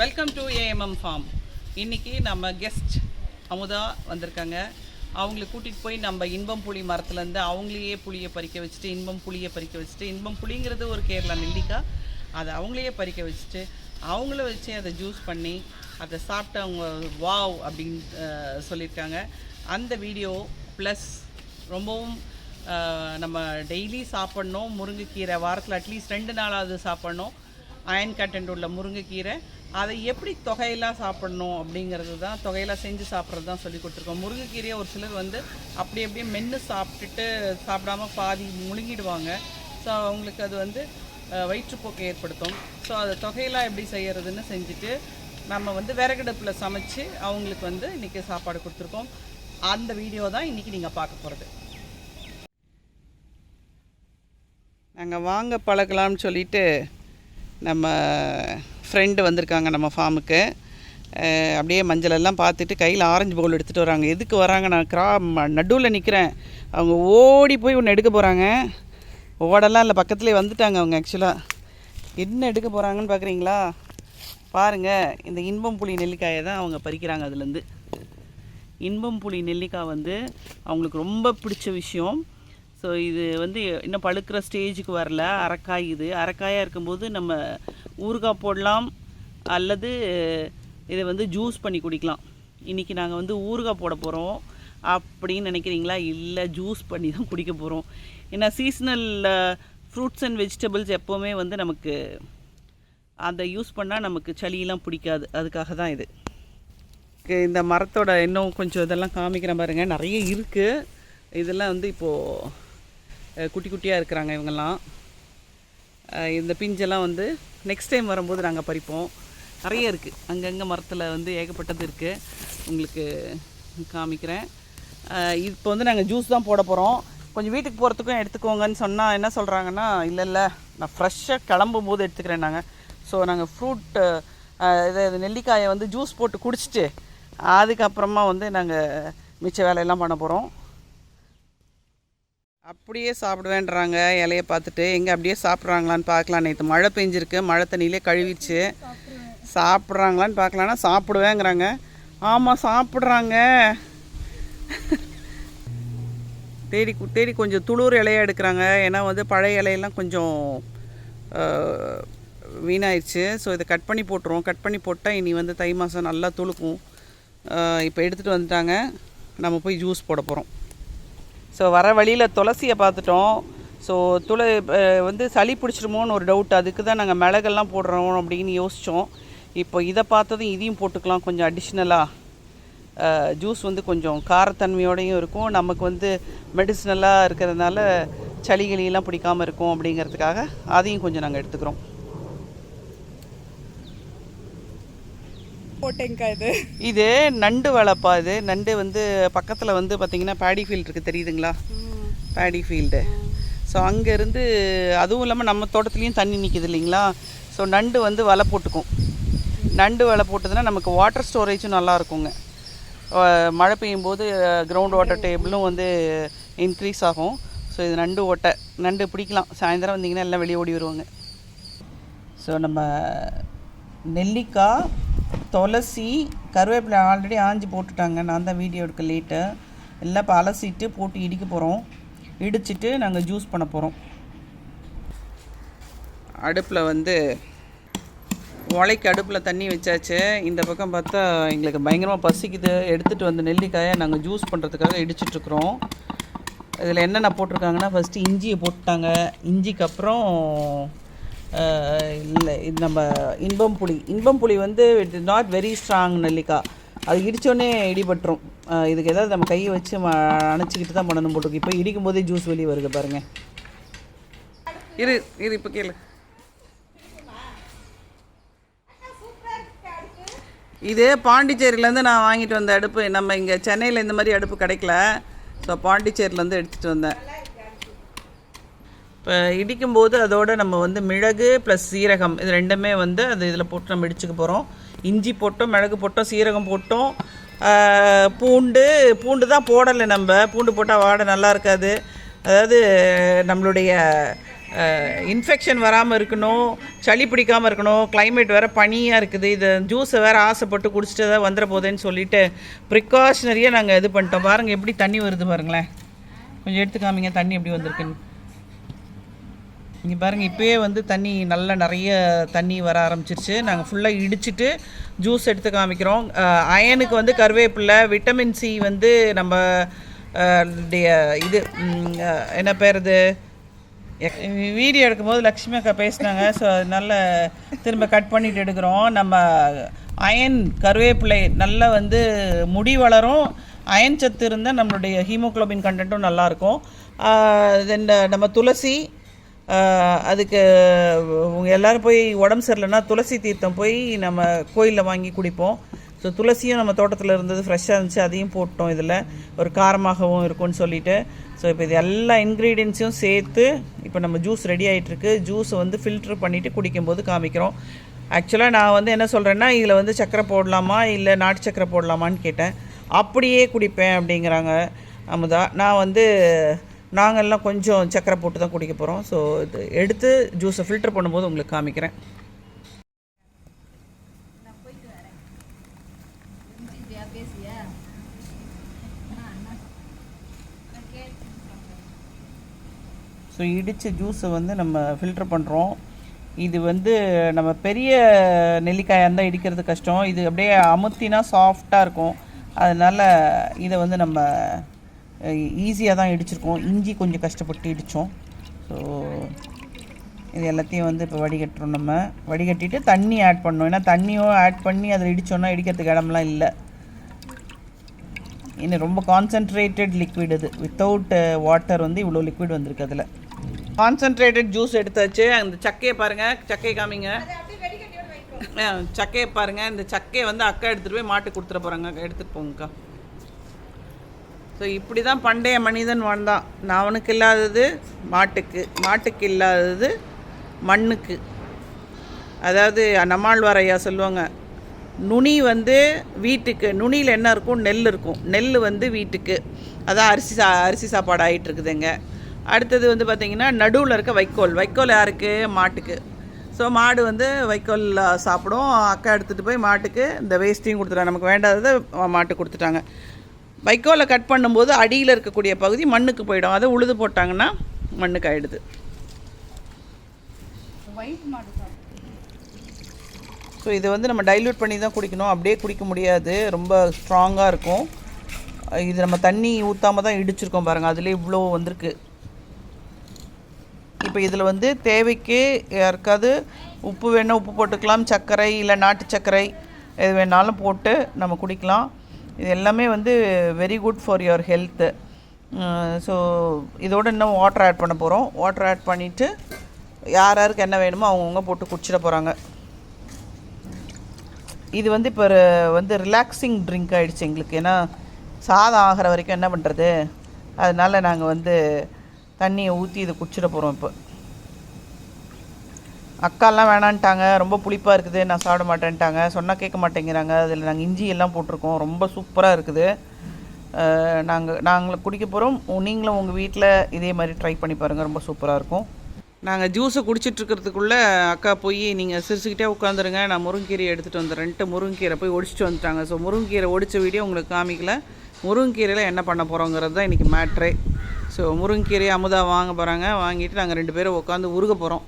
Welcome to AMM form இன்றைக்கி நம்ம guest Amudha வந்திருக்காங்க. அவங்கள கூட்டிகிட்டு போய் நம்ம இன்பம் புளி மரத்துலேருந்து அவங்களையே புளியை பறிக்க வச்சுட்டு இன்பம் புளியை பறிக்க வச்சுட்டு இன்பம் புளிங்கிறது ஒரு கேரளா நெல்லிக்காய் அதை அவங்களையே பறிக்க வச்சுட்டு அவங்கள வச்சு அதை ஜூஸ் பண்ணி அதை சாப்பிட்டு அவங்க வாவ் அப்படின்னு சொல்லியிருக்காங்க. அந்த வீடியோ ப்ளஸ் ரொம்பவும் நம்ம டெய்லி சாப்பிட்ணும். முருங்கைக்கீரை வாரத்தில் அட்லீஸ்ட் ரெண்டு நாளாவது சாப்பிட்ணும். அயன் கண்டென்ட் உள்ள முருங்கைக்கீரை. அதை எப்படி தொகையெல்லாம் சாப்பிடணும் அப்படிங்கிறது தான் தொகையெல்லாம் செஞ்சு சாப்பிட்றது தான் சொல்லி கொடுத்துருக்கோம். முருங்கைக்கீரையை ஒரு சிலர் வந்து அப்படி அப்படியே மென்று சாப்பிட்டுட்டு சாப்பிடாம பாதி முழுங்கிடுவாங்க. ஸோ அவங்களுக்கு அது வந்து வயிற்றுப்போக்கை ஏற்படுத்தும். ஸோ அதை தொகையெல்லாம் எப்படி செய்கிறதுன்னு செஞ்சுட்டு நம்ம வந்து விறகடுப்பில் சமைச்சு அவங்களுக்கு வந்து இன்றைக்கி சாப்பாடு கொடுத்துருக்கோம். அந்த வீடியோ தான் இன்றைக்கி நீங்கள் பார்க்க போகிறது நாங்கள் வாங்க பழகலாம்னு சொல்லிட்டு நம்ம ஃப்ரெண்டு வந்திருக்காங்க நம்ம ஃபார்முக்கு அப்படியே மஞ்சள் எல்லாம் பார்த்துட்டு கையில் ஆரஞ்சு பவுல் எடுத்துகிட்டு வராங்க. எதுக்கு வராங்க? நான் கிரா நடுவில் நிற்கிறேன் அவங்க ஓடி போய் ஒன்று எடுக்க போகிறாங்க ஓடெல்லாம் இல்லை பக்கத்துலேயே வந்துட்டாங்க அவங்க ஆக்சுவலாக என்ன எடுக்க போகிறாங்கன்னு பார்க்குறீங்களா பாருங்கள் இந்த இன்பம் புளி நெல்லிக்காயை தான் அவங்க பறிக்கிறாங்க அதுலேருந்து. இன்பம் புளி நெல்லிக்காய் வந்து அவங்களுக்கு ரொம்ப பிடிச்ச விஷயம். ஸோ இது வந்து இன்னும் பழுக்கிற ஸ்டேஜுக்கு வரல. அரைக்காய் இது. அரைக்காயாக இருக்கும்போது நம்ம ஊறுகாய் போடலாம் அல்லது இதை வந்து ஜூஸ் பண்ணி குடிக்கலாம். இன்றைக்கி நாங்கள் வந்து ஊறுகாய் போட போகிறோம் அப்படின்னு நினைக்கிறீங்களா? இல்லை ஜூஸ் பண்ணி தான் குடிக்க போகிறோம் ஏன்னா சீஸ்னல் ஃப்ரூட்ஸ் அண்ட் வெஜிடபிள்ஸ் எப்போவுமே வந்து நமக்கு அதை யூஸ் பண்ணால் நமக்கு சளியெல்லாம் பிடிக்காது. அதுக்காக தான் இது. இந்த மரத்தோட இன்னும் கொஞ்சம் இதெல்லாம் காமிக்கிறேன் பாருங்கள் நிறைய இருக்குது இதெல்லாம் வந்து இப்போது குட்டி குட்டியாக இருக்கிறாங்க இவங்கெல்லாம். இந்த பிஞ்செல்லாம் வந்து நெக்ஸ்ட் டைம் வரும்போது நாங்கள் பறிப்போம். நிறைய இருக்குது அங்கங்கே மரத்தில் வந்து ஏகப்பட்டது இருக்குது உங்களுக்கு காமிக்கிறேன். இப்போ வந்து நாங்கள் ஜூஸ் தான் போட போகிறோம் கொஞ்சம் வீட்டுக்கு போகிறதுக்கும் எடுத்துக்கோங்கன்னு சொன்னால் என்ன சொல்கிறாங்கன்னா இல்லை இல்லை நான் ஃப்ரெஷ்ஷாக கிளம்பும் போது எடுத்துக்கிறேன் நாங்கள் ஸோ நாங்கள் ஃப்ரூட்டு இதை இது நெல்லிக்காயை வந்து ஜூஸ் போட்டு குடிச்சிட்டு அதுக்கப்புறமா வந்து நாங்கள் மிச்ச வேலையெல்லாம் பண்ண போகிறோம் அப்படியே சாப்பிடுவேன்றாங்க. இலையை பார்த்துட்டு எங்கே அப்படியே சாப்பிட்றாங்களான்னு பார்க்கலாம். நேற்று மழை பெஞ்சிருக்கு. மழை தண்ணியிலே கழுவிச்சு சாப்பிட்றாங்களான்னு பார்க்கலான்னா சாப்பிடுவேங்கிறாங்க. ஆமாம் சாப்பிட்றாங்க. தேடி தேடி கொஞ்சம் துளூர் இலையாக எடுக்கிறாங்க. ஏன்னா வந்து பழைய இலையெல்லாம் கொஞ்சம் வீணாயிடுச்சு ஸோ இதை கட் பண்ணி போட்டுருவோம். கட் பண்ணி போட்டால் இனி வந்து தை மாதம் நல்லா துளுக்கும். இப்போ எடுத்துகிட்டு வந்துட்டாங்க. நம்ம போய் ஜூஸ் போட போகிறோம் ஸோ வர வழியில் துளசியை பார்த்துட்டோம். ஸோ துள வந்து சளி பிடிச்சிருமோன்னு ஒரு டவுட் அதுக்கு தான் நாங்கள் மிளகெல்லாம் போடுறோம் அப்படின்னு யோசித்தோம் இப்போ இதை பார்த்ததும் இதையும் போட்டுக்கலாம் கொஞ்சம் அடிஷ்னலாக ஜூஸ் வந்து கொஞ்சம் காரத்தன்மையோடையும் இருக்கும். நமக்கு வந்து மெடிசினலாக இருக்கிறதுனால சளி கிளியெல்லாம் பிடிக்காமல் இருக்கும் அப்படிங்கிறதுக்காக அதையும் கொஞ்சம் நாங்கள் எடுத்துக்கிறோம். போட்டேங்க்கா இது. இது நண்டு வளர்ப்பா இது. நண்டு வந்து பக்கத்தில் வந்து பார்த்திங்கன்னா பேடி ஃபீல்டு இருக்குது தெரியுதுங்களா? பேடி ஃபீல்டு ஸோ அங்கேருந்து அதுவும் இல்லாமல் நம்ம தோட்டத்துலேயும் தண்ணி நிற்கிது இல்லைங்களா? ஸோ நண்டு வந்து வலை போட்டுக்கும். நண்டு வலை போட்டதுன்னா நமக்கு வாட்டர் ஸ்டோரேஜும் நல்லா இருக்குங்க. மழை பெய்யும் போது கிரவுண்ட் வாட்டர் டேபிளும் வந்து இன்க்ரீஸ் ஆகும். ஸோ இது நண்டு ஓட்டை. நண்டு பிடிக்கலாம். சாயந்தரம் வந்தீங்கன்னா எல்லாம் வெளியே ஓடி வருவாங்க. ஸோ நம்ம நெல்லிக்காய் துளசி கருவேப்பிலை ஆல்ரெடி ஆஞ்சி போட்டுட்டாங்க. நான் தான் வீடியோ எடுக்க லேட்டு எல்லாம் இப்போ அலசிட்டு போட்டு இடிக்க போகிறோம் இடிச்சிட்டு நாங்கள் ஜூஸ் பண்ண போகிறோம் அடுப்பில் வந்து உலைக்கு அடுப்பில் தண்ணி வச்சாச்சு. இந்த பக்கம் பார்த்தா எங்களுக்கு பயங்கரமாக பசிக்குது. எடுத்துகிட்டு வந்த நெல்லிக்காயை நாங்கள் ஜூஸ் பண்ணுறதுக்காக இடிச்சிட்ருக்குறோம் இதில் என்னென்ன போட்டிருக்காங்கன்னா ஃபஸ்ட்டு இஞ்சியை போட்டாங்க இஞ்சிக்கு அப்புறம் இல்லை இது நம்ம இன்பம் புளி இன்பம் புளி வந்து it is not very strong நெல்லிக்காய் அது இடித்தோடனே இடிபட்டுரும். இதுக்கு ஏதாவது நம்ம கையை வச்சு ம அணைச்சிக்கிட்டு தான் பண்ணணும் போட்டுருக்கு. இப்போ இடிக்கும் போதே ஜூஸ் வெளியே வருது பாருங்கள் இரு இரு இப்போ கேளு. இது பாண்டிச்சேரியிலேருந்து நான் வாங்கிட்டு வந்த அடுப்பு நம்ம இங்கே சென்னையில் இந்த மாதிரி அடுப்பு கிடைக்கல. ஸோ பாண்டிச்சேரியிலேருந்து எடுத்துகிட்டு வந்தேன். இப்போ இடிக்கும்போது அதோட நம்ம வந்து மிளகு ப்ளஸ் சீரகம் இது ரெண்டுமே வந்து அது இதில் போட்டு நம்ம இடிச்சுக்க போகிறோம் இஞ்சி போட்டோம் மிளகு போட்டோம் சீரகம் போட்டோம். பூண்டு பூண்டு தான் போடலை நம்ம. பூண்டு போட்டால் வாடை நல்லா இருக்காது. அதாவது நம்மளுடைய இன்ஃபெக்ஷன் வராமல் இருக்கணும் சளி பிடிக்காமல் இருக்கணும் கிளைமேட் வேறு பனியாக இருக்குது. இது ஜூஸை வேறு ஆசைப்பட்டு குடிச்சிட்டு தான் வந்துட போதேன்னு சொல்லிட்டு ப்ரிகாஷனரியாக நாங்கள் இது பண்ணிட்டோம். பாருங்கள் எப்படி தண்ணி வருது பாருங்களேன். கொஞ்சம் எடுத்து காமிங்க தண்ணி எப்படி வந்திருக்குன்னு. இங்கே பாருங்கள் இப்போயே வந்து தண்ணி நல்லா நிறைய தண்ணி வர ஆரம்பிச்சிருச்சு. நாங்கள் ஃபுல்லாக இடிச்சிட்டு ஜூஸ் எடுத்து காமிக்கிறோம். அயனுக்கு வந்து கருவேப்பில்லை விட்டமின் சி வந்து நம்ம இது என்ன பேர் இது வீடியோ எடுக்கும்போது லக்ஷ்மி அக்கா பேசினாங்க. ஸோ நல்ல திரும்ப கட் பண்ணிட்டு எடுக்கிறோம். நம்ம அயன் கருவேப்பிலை நல்லா வந்து முடி வளரும். அயன் சத்து இருந்தால் நம்மளுடைய ஹீமோக்ளோபின் கண்டென்ட்டும் நல்லாயிருக்கும் தென் நம்ம துளசி அதுக்கு உங்க போய் உடம்பு சரியில்லைன்னா துளசி தீர்த்தம் போய் நம்ம கோயிலில் வாங்கி குடிப்போம். ஸோ துளசியும் நம்ம தோட்டத்தில் இருந்தது ஃப்ரெஷ்ஷாக இருந்துச்சு அதையும் போட்டோம் இதில். ஒரு காரமாகவும் இருக்கும்னு சொல்லிட்டு. ஸோ இப்போ இது எல்லா இன்க்ரீடியன்ஸையும் சேர்த்து இப்போ நம்ம ஜூஸ் ரெடி ஆகிட்டுருக்கு ஜூஸை வந்து ஃபில்ட்ரு பண்ணிவிட்டு குடிக்கும்போது காமிக்கிறோம். ஆக்சுவலாக நான் வந்து என்ன சொல்கிறேன்னா இதில் வந்து சக்கரை போடலாமா இல்லை நாட்டு சக்கரை போடலாமான்னு கேட்டேன். அப்படியே குடிப்பேன் அப்படிங்கிறாங்க அமுதா. நான் வந்து நாங்கள்லாம் கொஞ்சம் சக்கரை போட்டு தான் குடிக்க போகிறோம் ஸோ இது எடுத்து ஜூஸை ஃபில்டர் பண்ணும்போது உங்களுக்கு காமிக்கிறேன். ஸோ இடித்த ஜூஸை வந்து நம்ம ஃபில்டர் பண்ணுறோம் இது வந்து நம்ம பெரிய நெல்லிக்காயாக இருந்தால் இடிக்கிறது கஷ்டம். இது அப்படியே அமுத்தினா சாஃப்டாக இருக்கும். அதனால் இதை வந்து நம்ம ஈஸியாக தான் இடிச்சிருக்கோம். இஞ்சி கொஞ்சம் கஷ்டப்பட்டு இடித்தோம் ஸோ இது எல்லாத்தையும் வந்து இப்போ வடிகட்டுறோம் நம்ம. வடிகட்டிட்டு தண்ணி ஆட் பண்ணோம். ஏன்னா தண்ணியும் ஆட் பண்ணி அதில் இடித்தோன்னா இடிக்கிறதுக்கு இடம்லாம் இல்லை. இன்னும் ரொம்ப கான்சென்ட்ரேட்டட் லிக்விட் இது. வித்தவுட் வாட்டர் வந்து இவ்வளோ லிக்விட் வந்திருக்கு அதில். கான்சென்ட்ரேட்டட் ஜூஸ் எடுத்தாச்சு. அந்த சக்கையை பாருங்கள் சக்கையை காமிங்க. சக்கையை பாருங்கள் இந்த சக்கையை வந்து அக்கா எடுத்துகிட்டு போய் மாட்டுக்கு கொடுத்துட போகிறாங்க எடுத்துகிட்டு போங்கக்கா. ஸோ இப்படி தான் பண்டைய மனிதன் வாழ்ந்தான். நான் அவனுக்கு இல்லாதது மாட்டுக்கு மாட்டுக்கு இல்லாதது மண்ணுக்கு. அதாவது நம்மாழ்வார் ஐயா சொல்லுவாங்க நுனி வந்து வீட்டுக்கு நுனியில் என்ன இருக்கும்? நெல் இருக்கும். நெல் வந்து வீட்டுக்கு. அதான் அரிசி சா அரிசி சாப்பாடு ஆகிட்டு இருக்குதுங்க. அடுத்தது வந்து பார்த்திங்கன்னா நடுவில் இருக்க வைக்கோல். வைக்கோல் யாருக்கு? மாட்டுக்கு. ஸோ மாடு வந்து வைக்கோல் சாப்பிடும். அக்கா எடுத்துகிட்டு போய் மாட்டுக்கு இந்த வேஸ்ட்டையும் கொடுத்துட்டாங்க. நமக்கு வேண்டாததை மாட்டுக்கு கொடுத்துட்டாங்க. வைக்கோலை கட் பண்ணும்போது அடியில் இருக்கக்கூடிய பகுதி மண்ணுக்கு போயிடும். அதை உழுது போட்டாங்கன்னா மண்ணுக்கு ஆயிடுது. ஸோ இதை வந்து நம்ம டைல்யூட் பண்ணி தான் குடிக்கணும். அப்படியே குடிக்க முடியாது. ரொம்ப ஸ்ட்ராங்காக இருக்கும். இது நம்ம தண்ணி ஊற்றாம தான் இடிச்சிருக்கோம் பாருங்கள் அதில் இவ்வளோ வந்திருக்கு. இப்போ இதில் வந்து தேவைக்கு யாருக்காவது உப்பு வேணால் உப்பு போட்டுக்கலாம். சர்க்கரை இல்லை நாட்டு சர்க்கரை எது வேணாலும் போட்டு நம்ம குடிக்கலாம். இது எல்லாமே வந்து very good for your health so இதோட இன்னும் வாட்டர் ஆட் பண்ண போகிறோம் வாட்டர் ஆட் பண்ணிவிட்டு யார் யாருக்கு என்ன வேணுமோ அவங்கவுங்க போட்டு குடிச்சிட போகிறாங்க இது வந்து இப்போ வந்து ரிலாக்ஸிங் ட்ரிங்க் ஆகிடுச்சு எங்களுக்கு. ஏன்னா சாதம் ஆகிற வரைக்கும் என்ன பண்ணுறது அதனால் நாங்கள் வந்து தண்ணியை ஊற்றி இதை குடிச்சிட போகிறோம் இப்போ. அக்காலாம் வேணான்ட்டாங்க ரொம்ப புளிப்பாக இருக்குது நான் சாப்பிட மாட்டேன்ட்டாங்க. சொன்னால் கேட்க மாட்டேங்கிறாங்க. அதில் நாங்கள் இஞ்சி எல்லாம் போட்டிருக்கோம். ரொம்ப சூப்பராக இருக்குது. நாங்கள் நாங்கள் குடிக்க போகிறோம் நீங்களும் உங்கள் வீட்டில் இதே மாதிரி ட்ரை பண்ணி பாருங்கள் ரொம்ப சூப்பராக இருக்கும். நாங்கள் ஜூஸை குடிச்சிட்ருக்கிறதுக்குள்ளே அக்கா போய் நீங்கள் சிரிச்சுக்கிட்டே உட்காந்துருங்க. நான் முருங்கீரை எடுத்துகிட்டு வந்துடுறேன்ட்டு முருங்கீரை போய் ஒடிச்சிட்டு வந்துட்டாங்க. ஸோ முருங்கீரை ஒடித்த வீடியோ உங்களுக்கு காமிக்கல. முருங்கீரையில் என்ன பண்ண போகிறோங்கிறது தான் இன்றைக்கி மேட்ரே ஸோ முருங்கீரை அமுதா வாங்க போகிறாங்க வாங்கிட்டு நாங்கள் ரெண்டு பேரும் உட்காந்து உருக போகிறோம்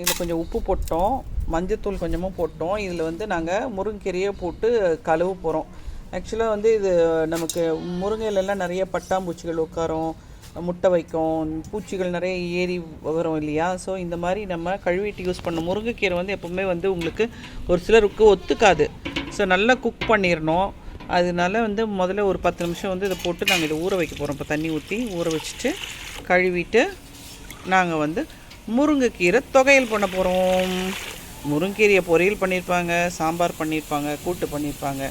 இதில் கொஞ்சம் உப்பு போட்டோம் மஞ்சத்தூள் கொஞ்சமாக போட்டோம். இதில் வந்து நாங்கள் முருங்கைக்கீரையை போட்டு கழுவ போகிறோம் ஆக்சுவலாக வந்து இது நமக்கு முருங்கையிலலாம் நிறைய பட்டாம்பூச்சிகள் உட்காரும் முட்டை வைக்கும் பூச்சிகள் நிறைய ஏறி வரும் இல்லையா? ஸோ இந்த மாதிரி நம்ம கழுவிட்டு யூஸ் பண்ண முருங்கைக்கீரை வந்து எப்போவுமே வந்து உங்களுக்கு ஒரு சிலருக்கு ஒத்துக்காது. ஸோ நல்லா குக் பண்ணிடணும் அதனால வந்து முதல்ல ஒரு பத்து நிமிஷம் வந்து இதை போட்டு நாங்கள் இதை ஊற வைக்க போகிறோம் இப்போ தண்ணி ஊற்றி ஊற வச்சுட்டு கழுவிட்டு நாங்கள் வந்து முருங்கைக்கீரை தொகையல் பண்ண போகிறோம் முருங்கீரையை பொரியல் பண்ணியிருப்பாங்க சாம்பார் பண்ணியிருப்பாங்க கூட்டு பண்ணியிருப்பாங்க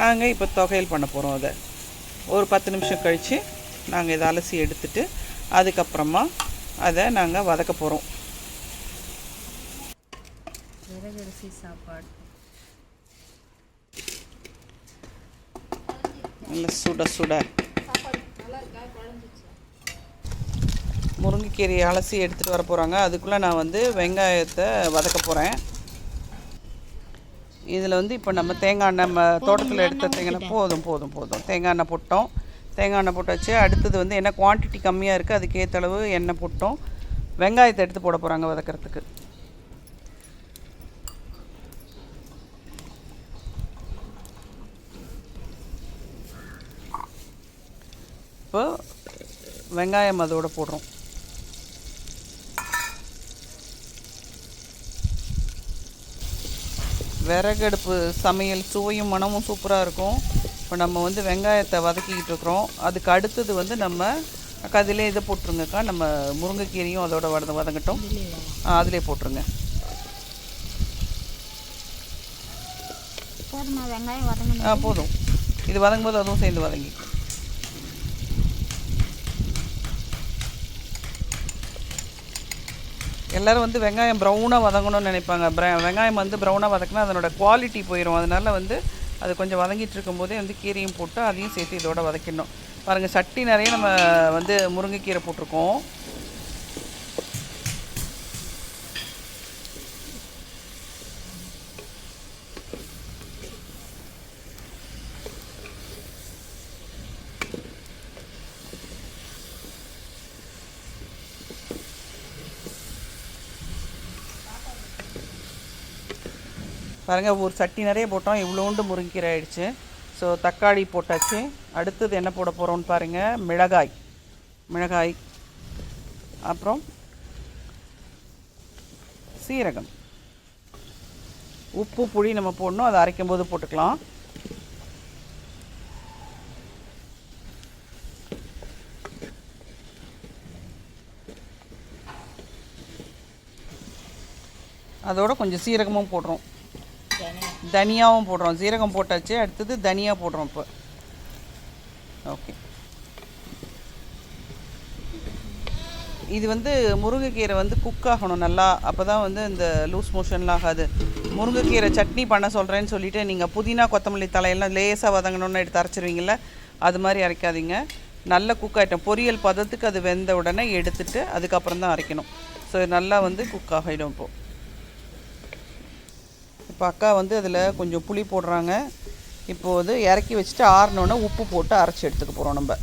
நாங்கள் இப்போ தொகையல் பண்ண போகிறோம் அதை. ஒரு பத்து நிமிஷம் கழித்து நாங்கள் இதை அலசி எடுத்துட்டு அதுக்கப்புறமா அதை நாங்கள் வதக்க போகிறோம் விறகரிசி சாப்பாடு. நல்ல சுட சுட. முருங்கைக்கீரையை அலசி எடுத்துகிட்டு வர போகிறாங்க அதுக்குள்ளே நான் வந்து வெங்காயத்தை வதக்க போகிறேன் இதில் வந்து இப்போ நம்ம தேங்காய் நம்ம தோட்டத்தில் எடுத்த தேங்காய் போதும் போதும் போதும். தேங்காய் எண்ணெய் போட்டோம். தேங்காய் எண்ணெய் போட்டாச்சு அடுத்தது வந்து என்ன குவான்டிட்டி கம்மியாக இருக்குது அதுக்கேற்ற அளவு எண்ணெய் போட்டோம். வெங்காயத்தை எடுத்து போட போகிறாங்க வதக்கிறதுக்கு. இப்போ வெங்காயம் அதோட போடுறோம். விறகடுப்பு சமையல் சுவையும் மனமும் சூப்பராக இருக்கும். இப்போ நம்ம வந்து வெங்காயத்தை வதக்கிக்கிட்டு இருக்கிறோம். அதுக்கு அடுத்தது வந்து நம்ம அக்கா அதிலே இதை போட்டுருங்கக்கா. நம்ம முருங்கைக்கீரையும் அதோட வத வதங்கட்டும். அதிலே போட்டுருங்க. போதுமா? இது வதங்கும் போது அதுவும் சேர்ந்து வதங்கிக்கும். எல்லோரும் வந்து வெங்காயம் ப்ரௌனாக வதங்கணும்னு நினைப்பாங்க. ப்ர- வெங்காயம் வந்து ப்ரௌனாக வதக்கினா அதனோட குவாலிட்டி போயிடும் அதனால வந்து அது கொஞ்சம் வதங்கிட்டு இருக்கும்போதே வந்து கீரையும் போட்டு அதையும் சேர்த்து இதோட வதக்கிடணும். பாருங்கள் சட்டி நிறைய நம்ம வந்து முருங்கைக்கீரை போட்டிருக்கோம். பாருங்கள் ஒரு சட்டி நிறைய போட்டோம் இவ்வளோண்டு முருங்கீரை ஆயிடுச்சு. ஸோ தக்காளி போட்டாச்சு. அடுத்தது என்ன போட போகிறோம்னு பாருங்கள் மிளகாய். மிளகாய். அப்புறம் சீரகம். உப்பு புளி நம்ம போடணும் அதை அரைக்கும் போது போட்டுக்கலாம். அதோட கொஞ்சம் சீரகமும் போடுறோம். தனியாவும் போடுறோம். சீரகம் போட்டாச்சு அடுத்தது தனியா போடுறோம் இப்போ. ஓகே இது வந்து முருங்கைக்கீரை வந்து குக் ஆகணும் நல்லா. அப்போ தான் வந்து இந்த லூஸ் மோஷன்லாம் ஆகாது. முருங்கைக்கீரை சட்னி பண்ண சொல்கிறேன்னு சொல்லிவிட்டு நீங்கள் புதினா கொத்தமல்லி தலையெல்லாம் லேசாக வதங்கணும்னு எடுத்து அரைச்சிருவீங்கள்ல அது மாதிரி அரைக்காதீங்க. நல்ல குக் ஆகிட்டோம் பொரியல் பதத்துக்கு அது வெந்த உடனே எடுத்துட்டு அதுக்கப்புறம் தான் அரைக்கணும் ஸோ நல்லா வந்து குக் ஆகிடும் இப்போது இப்போ அக்கா வந்து அதில் கொஞ்சம் புளி போடுறாங்க. இப்போது இறக்கி வச்சுட்டு ஆறினோடனே உப்பு போட்டு அரைச்சி எடுத்துக்க போகிறோம் நம்ம.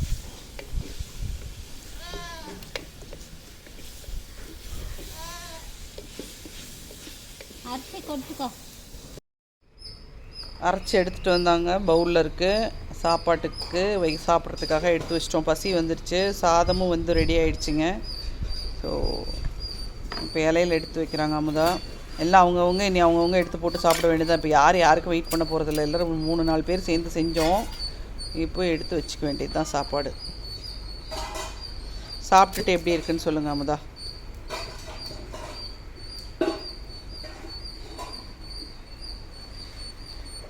அரைச்சி எடுத்துகிட்டு வந்தாங்க. பவுலில் இருக்குது சாப்பாட்டுக்கு வை சாப்பிட்றதுக்காக எடுத்து வச்சிட்டோம். பசி வந்துருச்சு. சாதமும் வந்து ரெடி ஆயிடுச்சுங்க. ஸோ இப்போ இலையில எடுத்து வைக்கிறாங்க அமுதா. எல்லாம் அவங்கவுங்க இனி அவங்கவுங்க எடுத்து போட்டு சாப்பிட வேண்டியதான் இப்போ யார் யாருக்கும் வெயிட் பண்ண போகிறதில்ல எல்லோரும் மூணு நாலு பேர் சேர்ந்து செஞ்சோம். இப்போ எடுத்து வச்சுக்க வேண்டியது தான் சாப்பாடு. சாப்பிட்டுட்டு எப்படி இருக்குன்னு சொல்லுங்கள் அமுதா.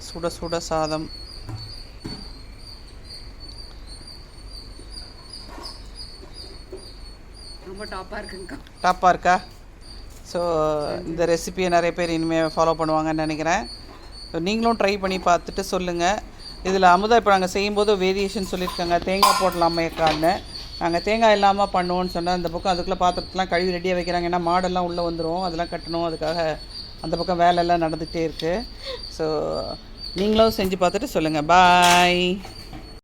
சுட சுட சாதம். ரொம்ப டாப்பாக இருக்குங்கக்கா. டாப்பாக இருக்கா? ஸோ இந்த ரெசிபியை நிறைய பேர் இனிமேல் ஃபாலோ பண்ணுவாங்கன்னு நினைக்கிறேன். ஸோ நீங்களும் ட்ரை பண்ணி பார்த்துட்டு சொல்லுங்கள் இதில் அமுதா இப்போ நாங்கள் செய்யும்போது வேரியேஷன் சொல்லியிருக்காங்க. தேங்காய் போடலாமேக்கான்னு நாங்கள் தேங்காய் இல்லாமல் பண்ணுவோன்னு சொன்னால் அந்த பக்கம் அதுக்குள்ளே பாத்திரத்தெலாம் கழுவி ரெடியாக வைக்கிறாங்க. ஏன்னா மாடெல்லாம் உள்ளே வந்துடும் அதெல்லாம் கட்டணும். அதுக்காக அந்த பக்கம் வேலையெல்லாம் நடந்துகிட்டே இருக்குது ஸோ நீங்களும் செஞ்சு பார்த்துட்டு சொல்லுங்கள் பாய்